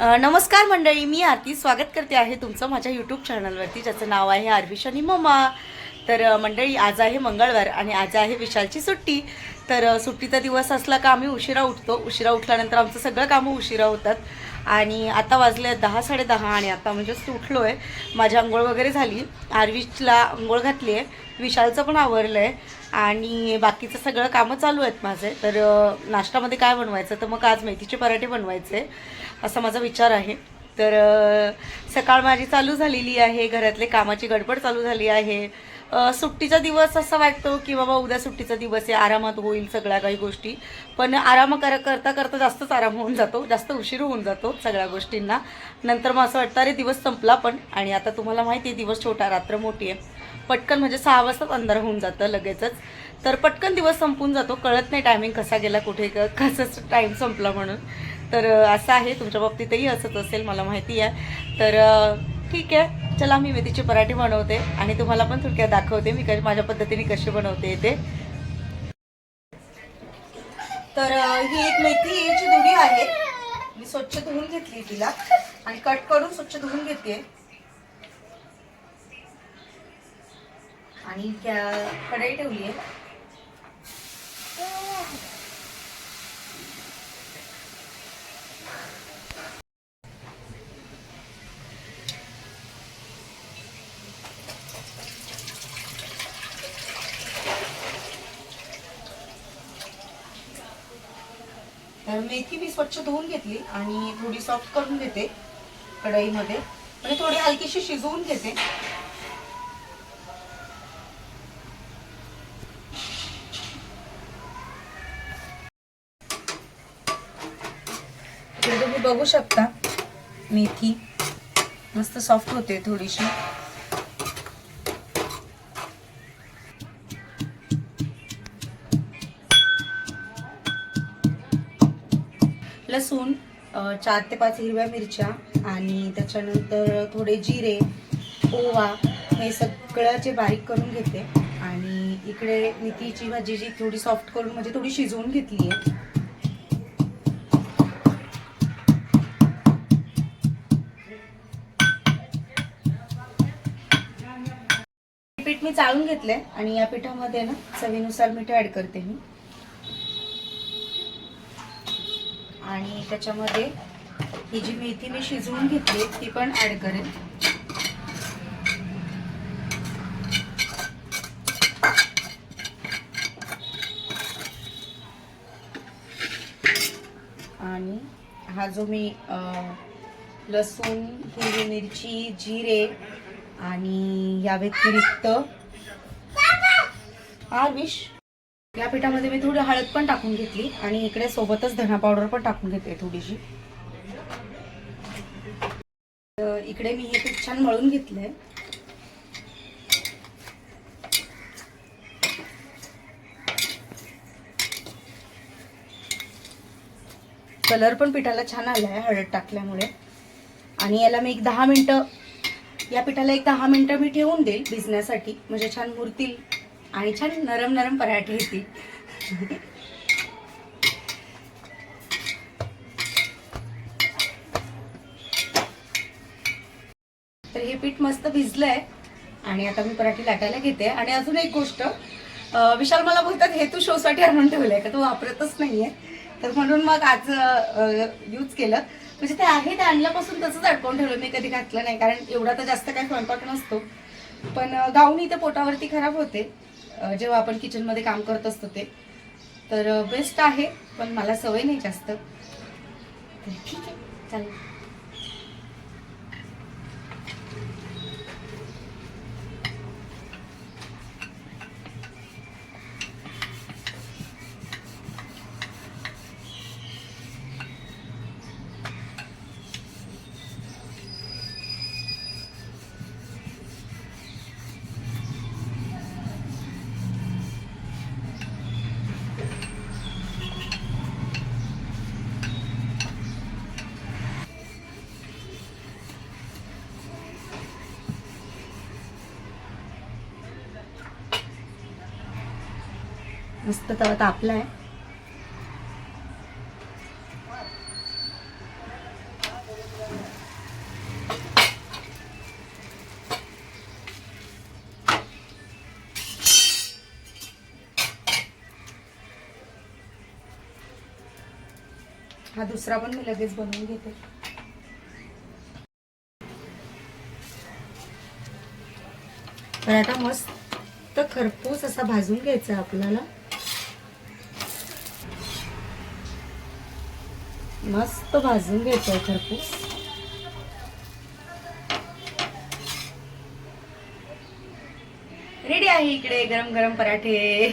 नमस्कार मंडळी मी आरती. स्वागत करते आहे तुमचं माझ्या यूट्यूब चॅनलवरती ज्याचं नाव आहे आरविश आणि मम्मा तर मंडळी आज आहे मंगळवार आणि आज आहे विशालची सुट्टी. तर सुट्टीचा दिवस असला का आम्ही उशिरा उठतो. उशिरा उठल्यानंतर आमचं सगळं कामं उशिरा होतात. आणि आता वाजले दहा साडेदहा आणि आता म्हणजे उठलो आहे माझी आंघोळ वगैरे झाली. आरविशला आंघोळ घातली आहे विशालचं पण आवरलं आहे आणि बाकीचं सगळं कामं चालू आहेत माझे. तर नाश्त्यामध्ये काय बनवायचं? तर मग आज मेथीचे पराठे बनवायचे. असा माझा विचार आहे. तर सकाळ माझी चालू झालेली आहे. घरातले कामाची गडबड चालू झाली आहे. सुट्टीचा दिवस असा वाटतो की बाबा उद्या सुट्टीचा दिवस आहे आरामात होईल सगळ्या काही गोष्टी. पण आराम कर करता करता जास्तच आराम होऊन जातो जास्त उशीर होऊन जातो सगळ्या गोष्टींना. नंतर मग असं वाटतं अरे दिवस संपला पण आणि आता तुम्हाला माहिती आहे दिवस छोटा रात्र मोठी आहे. पटकन म्हणजे सहा वाजताच अंधार होऊन जातं लगेचच. तर पटकन दिवस संपून जातो कळत नाही टायमिंग कसा गेला कुठे क- टाईम संपला म्हणून. तर असं आहे तुमच्या बाबतीतही असंच असेल मला माहिती आहे. तर ठीक आहे. चला मी मेथीचे पराठे बनवते आणि तुम्हाला पण थोडक्यात दाखवते मी माझ्या पद्धतीने कसे बनवते ते. तर ही एक मेथीची दुडी आहे. मी स्वच्छ धुवून घेतली तिला आणि कट करून स्वच्छ धुवून घेते. आणि कढई ठेवली आहे तर मेथी मी स्वच्छ धुवून घेतली आणि थोडी सॉफ्ट करून घेते कढईमध्ये. म्हणजे थोडी हलकीशी शिजवून घेते. तुम्ही बघू शकता मेथी मस्त सॉफ्ट होते थोडीशी. लसूण चार ते पाच हिरव्या मिरच्या आणि त्याच्यानंतर थोडे जिरे ओवा हे सगळं जे बारीक करून घेते. आणि इकडे मेथीची भाजी जी थोडी सॉफ्ट करून म्हणजे थोडी शिजवून घेतली आहे. पीठ मी चाळून घेतलंय आणि या पिठामध्ये ना चवीनुसार मीठ ऍड करते मी. आणि त्याच्यामध्ये ही जी मेथी मी शिजवून घेतली ती पण ऍड करेन. आणि हा जो मी लसूण हिरवी मिरची जिरे आणि या व्यतिरिक्त हा या पिठामध्ये मी थोडी हळद पण टाकून घेतली आणि इकडे सोबतच धना पावडर पण टाकून घेतली थोडीशी. तर इकडे मी हे पीठ छान मळून घेतलंय. कलर पण पिठाला छान आलाय हळद टाकल्यामुळे. आणि याला मी एक दहा मिनटं या पिठाला एक दहा मिनटं मी ठेवून देईल भिजण्यासाठी. म्हणजे छान मुरतील. आणि छान नरम नरम पराठे येतील तर हे पीठ मस्त भिजलंय. आणि आता मी पराठी लाटायला घेते. आणि अजून एक गोष्ट विशाल मला बोलतात हे तू शोसाठी आणून ठेवलंय का? तू वापरतच नाहीये. तर म्हणून मग आज यूज केलं. म्हणजे ते आहे ते आणल्यापासून तसंच अडकवून ठेवलं मी कधी घातलं नाही कारण एवढा तर जास्त काही स्वयंपाक नसतो. पण गाऊन इथे पोटावरती खराब होते. जेव्हा आपण किचनमध्ये काम करत असतो ते तर बेस्ट आहे पण मला सवय नाही जास्त. ठीक आहे चालेल. मस्त तवा तापला आहे हा दुसरा पण मी लगेच बनवून घेते. तर आता मस्त खरपूस असा भाजून घ्यायचा आपल्याला. मस्त भाजून घ्यायचा आहे खरपूस. रेडी आहे इकडे गरम गरम पराठे.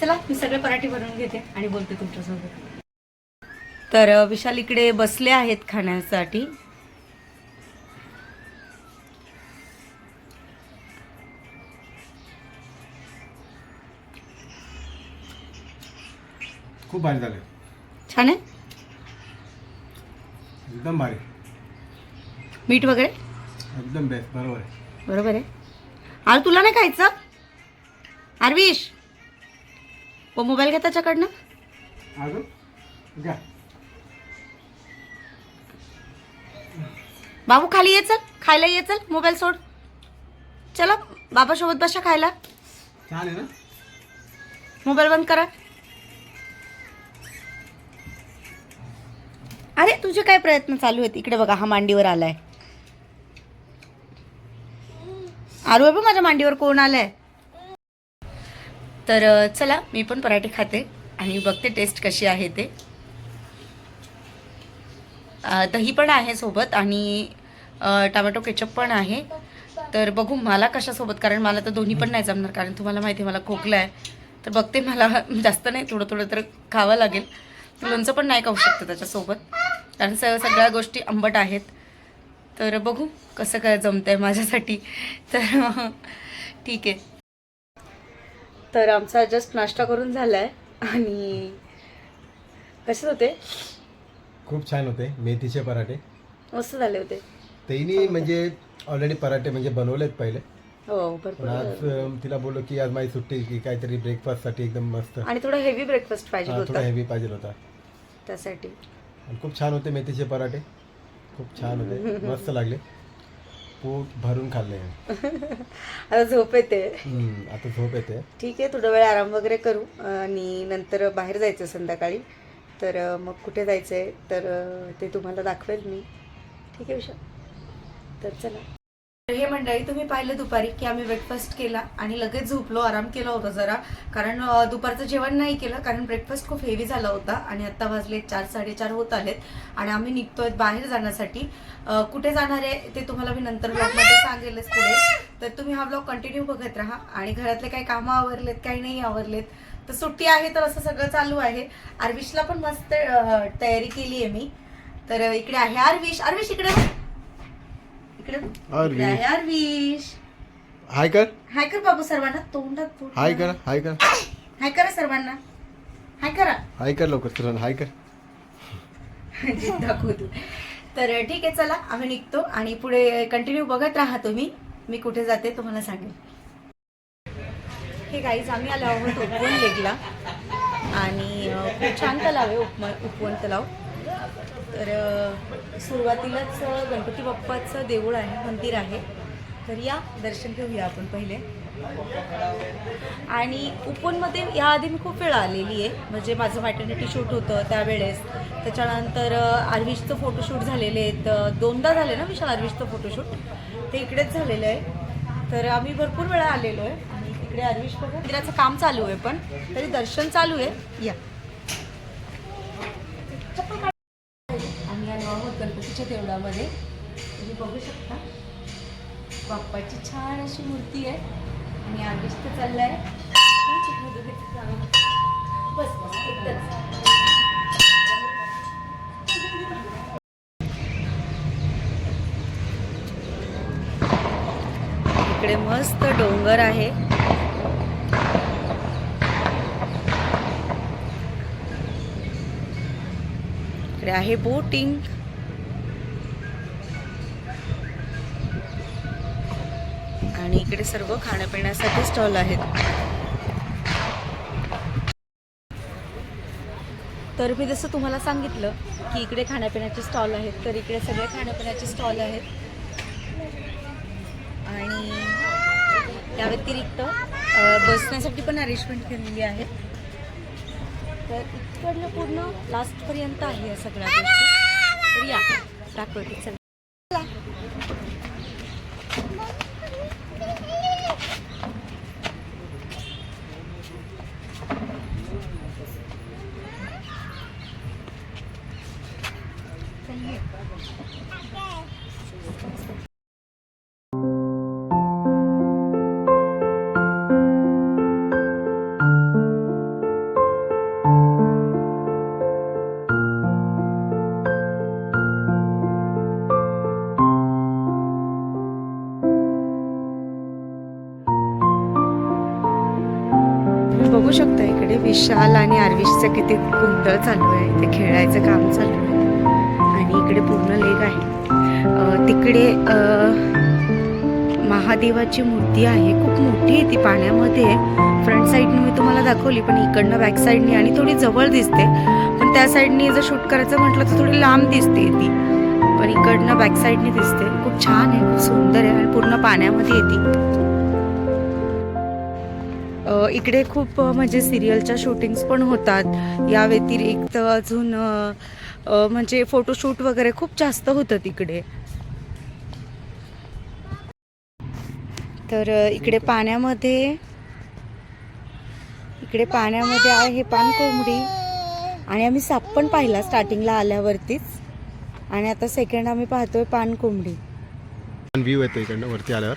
चला मी सगळे पराठे बनवून घेते आणि बोलते तुमच्यासोबत. तर विशाल इकडे बसले आहेत खाण्यासाठी. खूप भारी झाले. छान आहे? एकदम भारी. मीठ वगैरे? एकदम बेस्ट बरोबर आहे. बरोबर आहे. अरे तुला नाही खायचं? आरविश व मोबाईल घ्या त्याच्याकडनं. अजून? घ्या. बाबू खाली ये चल. खायला ये चल. मोबाईल सोड. चला बाबा सोबत बसा खायला. छान आहे ना? मोबाईल बंद करा. अरे तुझे काय प्रयत्न चालू आहेत? इकडे बघा हा मांडीवर आलाय. आरू बाबा माझ्या मांडीवर कोण आलाय? तर चला मी पण पराठे खाते आणि बघते टेस्ट कशी आहे ते. दही पण आहे सोबत आणि टमॅटो केचप पण आहे. तर बघू मला कशासोबत? कारण मला तर दोन्ही पण नाही जमणार. कारण तुम्हाला माहिती आहे मला खोकला आहे तर बघते मला जास्त नाही थोडं थोडं तर खावं लागेल. लोणचं पण नाही खाऊ शकतं त्याच्यासोबत. कारण स सगळ्या गोष्टी आंबट आहेत. तर बघू कसं काय जमतंय माझ्यासाठी. तर ठीक. आहे तर आमचा जस्ट नाश्ता करून झाला आहे आणि कसे होते? खूप छान होते. मेथीचे पराठे. मस्त झाले होते. तेही म्हणजे ऑलरेडी पराठे म्हणजे बनवलेत पहिले. हो भरपूर आज तिला बोललो की आज माझी सुट्टी की काहीतरी ब्रेकफास्टसाठी एकदम मस्त. आणि थोडा हेवी ब्रेकफास्ट पाहिजे थोडा होता. हेवी पाहिजे होता. त्यासाठी. आणि खूप छान होते मेथीचे पराठे. खूप छान होते. मस्त लागले. पोट भरून खाल्ले आता झोप येते. आता झोप येते. ठीक आहे थोडा वेळ आराम वगैरे करू आणि नंतर बाहेर जायचं संध्याकाळी. तर मग कुठे जायचं आहे तर ते तुम्हाला दाखवेल मी. ठीक आहे विषय तर चला. हे मंडळी तुम्ही पाहिलं दुपारी की आम्ही ब्रेकफास्ट केला आणि लगेच झोपलो आराम केला होता जरा. कारण दुपारचं जेवण नाही केलं कारण ब्रेकफास्ट खूप हेवी झाला होता आणि आत्ता वाजले चार साडेचार होत आलेत आणि आम्ही निघतोय बाहेर जाण्यासाठी. कुठे जाणार आहे ते तुम्हाला मी नंतर ब्लॉगमध्ये सांगेलच पुढे. तर तुम्ही हा ब्लॉग कंटिन्यू बघत राहा आणि घरातले काही कामं आवरलेत काही नाही आवरलेत. तर सुट्टी आहे तर असं सगळं चालू आहे. आरविशला पण मस्त तयारी केली आहे मी. तर इकडे आहे आरविश. आरविश इकडे. इकडे. आहे आरविश हाय कर. हाय कर बाबू सर्वांना. तोंडात हाय कर हाय कर. हाय करा सर्वांना. हाय करा. हाय कर लवकर तुला हाय कर. दाखवतो तर ठीक आहे चला आम्ही निघतो आणि पुढे कंटिन्यू बघत राहा तुम्ही. मी कुठे जाते तुम्हाला सांगेन. हे गाईज आम्ही आलो आहोत उपवन लेकला आणि खूप छान तलाव आहे उपमा उपवन तलाव तर सुरुवातीलाच गणपती बाप्पाचं देऊळ आहे मंदिर आहे. तर या दर्शन घेऊया आपण पहिले. आणि उपवनमध्ये याआधी मी खूप वेळा आलेली आहे म्हणजे माझं मॅटर्निटी शूट होतं त्यावेळेस. त्याच्यानंतर आर्विशचं फोटोशूट झालेले आहेत. दोनदा झाले ना विशाल आर्विशचं फोटोशूट ते इकडेच झालेलं आहे. तर आम्ही भरपूर वेळा आलेलो आहे आणि तिकडे आर्विश बघा. मंदिराचं काम चालू आहे पण. तरी दर्शन चालू आहे. या आम्ही आलो आहोत देवळामध्ये तुम्ही बघू शकता. बाप्पाची छान अशी मूर्ती आहे. आणि आदेश तर चाललाय. बस बस इकडे मस्त डोंगर आहे. इकडे आहे बोटिंग. इकडे सर्व खाण्यापिण्यासाठी स्टॉल आहेत. तर मी जसं तुम्हाला सांगितलं की इकडे खाण्यापिण्याचे स्टॉल आहेत तर इकडे सगळे खाण्यापिण्याचे स्टॉल आहेत. आणि या व्यतिरिक्त बसण्यासाठी पण अरेंजमेंट केलेली आहे. तर इकडनं पूर्ण लास्टपर्यंत आहे या सगळ्या गोष्टी. तर या दाखवते. चला. विशाल आणि आरविशचं किती गोंधळ चालू आहे. ते खेळायचं काम चालू आहे. आणि इकडे पूर्ण लेक आहे. तिकडे महादेवाची मूर्ती आहे. खूप मोठी आहे ती पाण्यामध्ये. फ्रंट साईडने मी तुम्हाला दाखवली पण इकडनं बॅक साईडने आणि थोडी जवळ दिसते. पण त्या साईडने जर शूट करायचं म्हटलं तर थोडी लांब दिसते ती. पण इकडनं बॅक साईडने दिसते. खूप छान आहे खूप सुंदर आहे आणि पूर्ण पाण्यामध्ये येते इकडे खूप म्हणजे सिरियलच्या शूटिंग्स पण होतात. या व्यतिरिक्त अजून म्हणजे फोटोशूट वगैरे खूप जास्त होतं तिकडे. तर इकडे पाण्यामध्ये इकडे पाण्यामध्ये आहे पानकोंबडी. आणि आम्ही साप पण पाहिला स्टार्टिंगला आल्यावरतीच. आणि आता सेकंड आम्ही पाहतोय पानकोंबडी. व्ह्यू येतो इकडनं वरती आल्यावर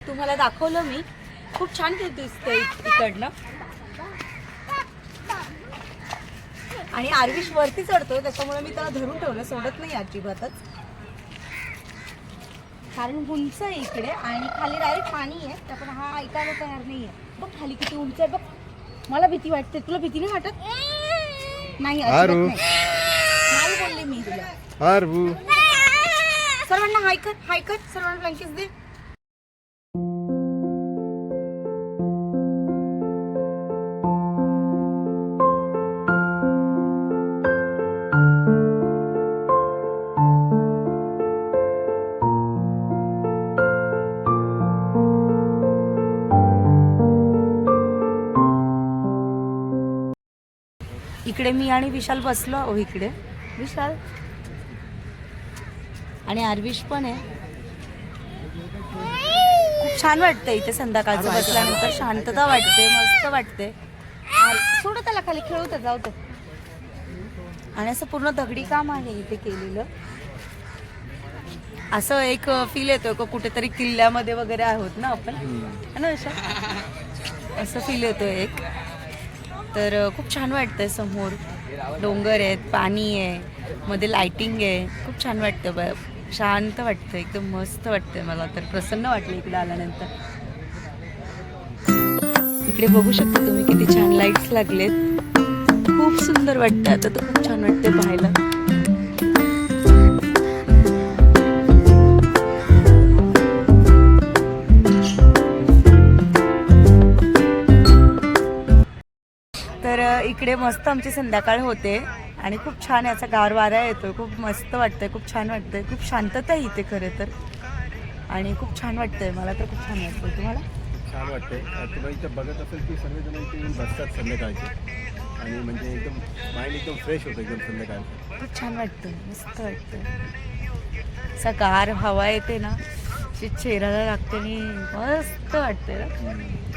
तुम्हाला दाखवलं मी. खूप छान ते दिसतंय इकडनं आणि आरविश वरती चढतो त्याच्यामुळे मी त्याला धरून ठेवलं सोडत नाही अजिबातच. कारण उंच आहे इकडे आणि खाली डायरेक्ट पाणी आहे त्या पण हा ऐकायला तयार नाहीये. बघ खाली किती उंच आहे बघ. मला भीती वाटते. तुला भीती नाही वाटत? नाही अजिबात. नाही. बोलले मी तुला. सर्वांना हाय कर हाय कर. सर्वांना ब्लँकेट दे. इकडे मी आणि विशाल बसलो आहो इकडे. विशाल? आणि आरविश पण आहे. खूप छान वाटतं इथे संध्याकाळचं बसल्यानंतर. शांतता वाटते मस्त वाटते. सोडू त्याला खाली खेळू तर जाऊ तर आणि असं पूर्ण दगडी काम आहे इथे केलेलं. असं एक फील येतोय का कुठेतरी किल्ल्यामध्ये वगैरे आहोत ना आपण. है ना असं फील येतोय एक. तर खूप छान वाटतंय समोर. डोंगर आहेत पाणी आहे मध्ये लाइटिंग आहे. खूप छान वाटतं ब शांत वाटतं एकदम मस्त वाटतंय मला. तर प्रसन्न वाटलं इकडे आल्यानंतर. इकडे बघू शकता तुम्ही किती छान लाईट्स लागलेत. खूप सुंदर वाटतं. आता तर खूप छान वाटतं पाहायला. इकडे मस्त आमची संध्याकाळ होते. आणि खूप छान याचा गार वारा येतोय. खूप मस्त वाटतंय खूप छान वाटतंय. खूप शांतता इथे खरं तर. आणि खूप छान वाटतंय मला तर खूप छान वाटतंय. तुम्हाला? छान वाटते तुम्ही इथं बघत असेल की सगळेजण इथे येऊन बसतात संध्याकाळचे. आणि म्हणजे एकदम माइंड एकदम फ्रेश होतं एकदम संध्याकाळचं. खूप छान वाटतं मस्त वाटतं असा गार हवा येते ना चेहऱ्याला लागते आणि मस्त वाटते ना.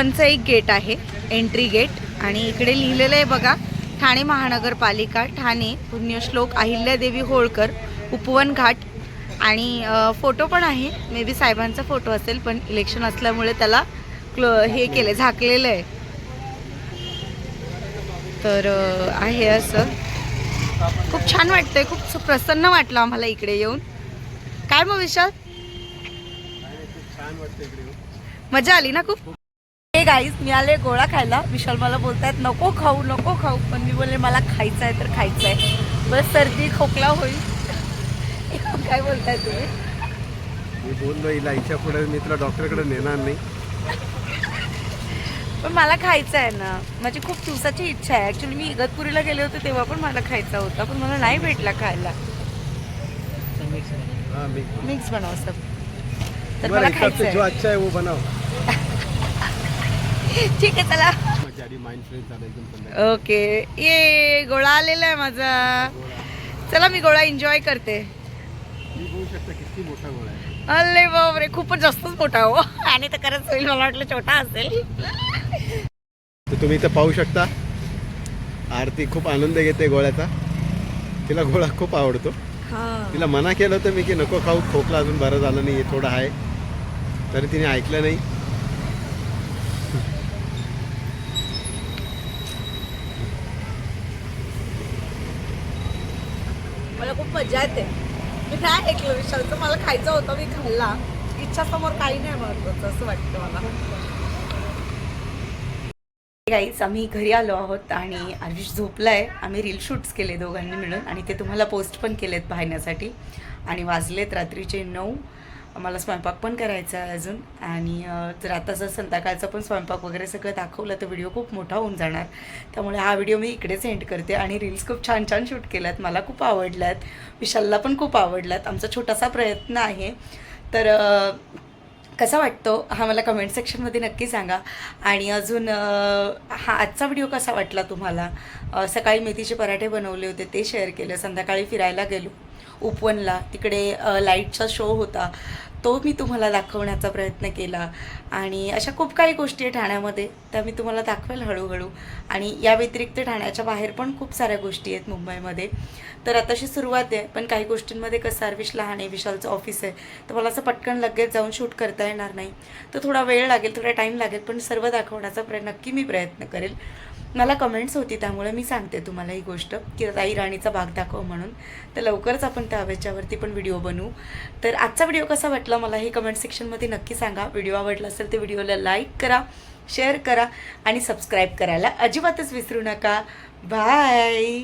वनचं एक गेट आहे एंट्री गेट. आणि इकडे लिहिलेलं आहे बघा ठाणे महानगरपालिका ठाणे पुण्यश्लोक अहिल्यादेवी होळकर उपवन घाट. आणि फोटो पण आहे. मे बी साहेबांचा फोटो असेल पण इलेक्शन असल्यामुळे त्याला क्लो हे केलं झाकलेलं आहे. तर आहे असं. खूप छान वाटतंय खूप प्रसन्न वाटलं आम्हाला इकडे येऊन. काय मग विशाल. मजा आली ना खूप? गाईस मी आले गोळा खायला. विशाल मला बोलतायत नको खाऊ नको खाऊ. पण मी बोलले मला खायचं आहे तर खायचं आहे बस सर्दी खोकला होईल. काय बोलताय तुम्ही? मी बोललो हिला पुढे मी तुला डॉक्टरकडे नेणार नाही. पण मला खायचं आहे ना. माझी खूप दिवसाची इच्छा आहे. ॲक्च्युली मी इगतपुरीला गेले होते तेव्हा पण मला खायचा होता पण मला नाही भेटला खायला. मिक्स बनव सब तर मला खायचं जो आहे अच्छा है वो बनाओ ठीक आहे चला. ओके. ये गोळा आलेला आहे माझा. चला मी गोळा एन्जॉय करते. मी बघू शकता किती मोठा गोळा आहे अरे बापरे खूपच जास्तच मोठा हो. आणि तर खरंच होईल मला वाटलं छोटा असेल. तर तुम्ही इथं पाहू शकता. आरती खूप आनंद घेते गोळ्याचा. तिला गोळा खूप आवडतो. तिला मना केलं होतं मी की नको खाऊ खोकला अजून बरं झालं नाही थोडं आहे. तरी तिने ऐकलं नाही. मजा येते. मी काय ऐकलं विशालचं? मला खायचं होतं मी खाल्ला. इच्छा समोर काही नाही महत्वाचं असं वाटतं मला. गाईच आम्ही घरी आलो आहोत आणि आयुष झोपलाय. आम्ही रील शूट्स केले दोघांनी मिळून आणि ते तुम्हाला पोस्ट पण केलेत पाहण्यासाठी. आणि वाजलेत रात्रीचे नऊ. मला स्वयंपाक पण करायचा आहे अजून. आणि जर आता जर संध्याकाळचा पण स्वयंपाक वगैरे सगळं दाखवलं तर व्हिडिओ खूप मोठा होऊन जाणार. त्यामुळे हा व्हिडिओ मी इकडेच एंड करते आणि रील्स खूप छान छान शूट केल्यात. मला खूप आवडल्यात. विशालला पण खूप आवडल्यात. आमचा छोटासा प्रयत्न आहे. तर कसा वाटतो? हा मला कमेंट सेक्शनमध्ये नक्की सांगा. आणि अजून हा आजचा व्हिडिओ कसा वाटला तुम्हाला? सकाळी मेथीचे पराठे बनवले होते ते शेअर केलं. संध्याकाळी फिरायला गेलो. उपवनला. तिकडे लाईटचा शो होता. तो मी तुम्हाला दाखवण्याचा प्रयत्न केला. आणि अशा खूप काही गोष्टी आहे ठाण्यामध्ये. त्या मी तुम्हाला दाखवेल हळूहळू. आणि या व्यतिरिक्त ठाण्याच्या बाहेर पण खूप साऱ्या गोष्टी आहेत मुंबईमध्ये. तर आताशी सुरुवात आहे. पण काही गोष्टींमध्ये कसं आर्विश लहान आहे विशालचं ऑफिस आहे. तर मला असं पटकन लगेच जाऊन शूट करता येणार नाही. तर थोडा वेळ लागेल थोडा टाईम लागेल पण सर्व दाखवण्याचा प्रय नक्की मी प्रयत्न करेल. मला कमेंट्स होती त्यामुळे मी सांगते तुम्हाला ही गोष्ट. की ताई राणीचा भाग दाखव म्हणून. तर लवकरच आपण त्या पण व्हिडिओ बनवू. तर आजचा व्हिडिओ कसा वाटला मला हे कमेंट सेक्शनमध्ये नक्की सांगा. व्हिडिओ आवडला असेल तर व्हिडिओला लाईक करा शेअर करा आणि सबस्क्राईब करायला अजिबातच विसरू नका. बाय